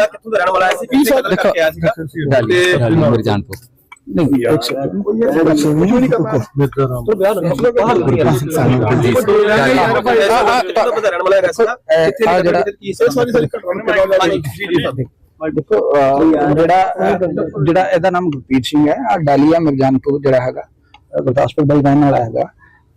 ਕਿੱਥੋਂ ਦਾ ਰਹਿਣ ਵਾਲਾ ਸੀ ਕੀ ਗੱਲ ਕਰਕੇ ਆਇਆ ਸੀਗਾ ਤੇ ਮਰ ਜਾਣ ਤੋਂ ਨਹੀਂ ਸੈਕਿੰਡ ਕੁਝ ਨਹੀਂ ਕਰਨਾ ਤੋਂ ਬਿਆਨ ਬਾਹਰ ਕਿੱਥੋਂ ਦਾ ਰਹਿਣ ਵਾਲਾ ਸੀਗਾ ਕਿੱਥੇ ਆ ਜਿਹੜਾ ਕੀ ਸਾਰੀ ਸਾਰੀ ਘਟਨਾ ਹਾਂਜੀ ਜੀ ਜੀ ਦੇਖੋ ਜਿਹੜਾ ਜਿਹੜਾ ਇਹਦਾ ਨਾਮ ਗੁਰਪ੍ਰੀਤ ਸਿੰਘ ਹੈ ਆ ਡਾਲੀਆ ਮਿਰਜਾਨਪੁਰ ਜਿਹੜਾ ਹੈਗਾ ਗੁਰਦਾਸਪੁਰ ਦਾ ਹੀ ਰਹਿਣ ਵਾਲਾ ਹੈਗਾ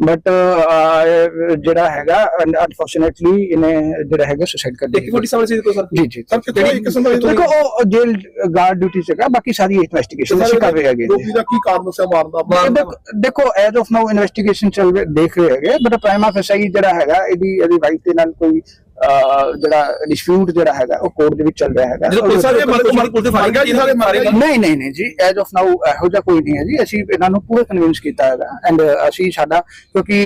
ਬਟ ਜਿਹੜਾ ਹੈਗਾ ਅਨਫੋਰਚੂਨੇਟਲੀ ਇਹਨੇ ਜਿਹੜਾ ਹੈਗਾ ਸੁਸਾਈਡ ਕਰ ਇੱਕ ਫੋਟੀ ਸਾਹਮਣੇ ਸੀ ਕੋਈ ਸਰ। ਜੀ ਜੀ। ਸਰ ਇੱਕ ਕਿਸਮ ਦਾ ਦੇਖੋ ਉਹ ਜੇਲ ਗਾਰਡ ਡਿਊਟੀ ਸੀਗਾ ਬਾਕੀ ਸਾਰੀ ਇਨਵੈਸਟੀਗੇਸ਼ਨ ਅਸੀਂ ਕਰ ਰਹੇ ਹੈਗੇ। ਲੋਕੀ ਦਾ ਕੀ ਕਾਰਨ ਸੀ ਮਾਰਨ? ਦਾ ਦੇਖੋ- ਐਜ਼ ਆਫ ਨਾਓ ਇਨਵੈਸਟੀਗੇਸ਼ਨ ਚੱਲ ਰਿਹਾ ਦੇਖ ਰਹੇ ਹੈਗੇ ਬਟ ਪ੍ਰਾਈਮਾ ਫੈਸਾਈ ਜਿਹੜਾ ਹੈਗਾ ਇਹਦੀ ਇਹਦੀ ਵਾਈਫ ਦੇ ਨਾਲ ਕੋਈ ਜਿਹੜਾ ਡਿਸਪਿਊਟ ਜਿਹੜਾ ਹੈਗਾ ਉਹ ਕੋਰਟ ਦੇ ਵਿੱਚ ਚੱਲ ਰਿਹਾ ਹੈਗਾ। ਜਦੋਂ ਪੁਲਿਸ ਵਾਲੇ ਮਾਰੇ ਮਾਰੇ ਪੁਲਿਸ ਦੇ ਫਾਇਰ ਗਿਆ ਜੀ ਸਾਰੇ ਮਾਰੇ ਨਹੀਂ ਨਹੀਂ ਨਹੀਂ ਜੀ ਐਜ਼ ਆਫ ਨਾਓ ਇਹੋ ਜਿਹਾ ਕੋਈ ਨਹੀਂ ਹੈ ਜੀ। ਅਸੀਂ ਇਹਨਾਂ ਨੂੰ ਪੂਰਾ ਕਨਵਿੰਸ ਕੀਤਾ ਹੈਗਾ। ਐਂਡ ਅਸੀਂ ਸਾਡਾ ਕਿਉਂਕਿ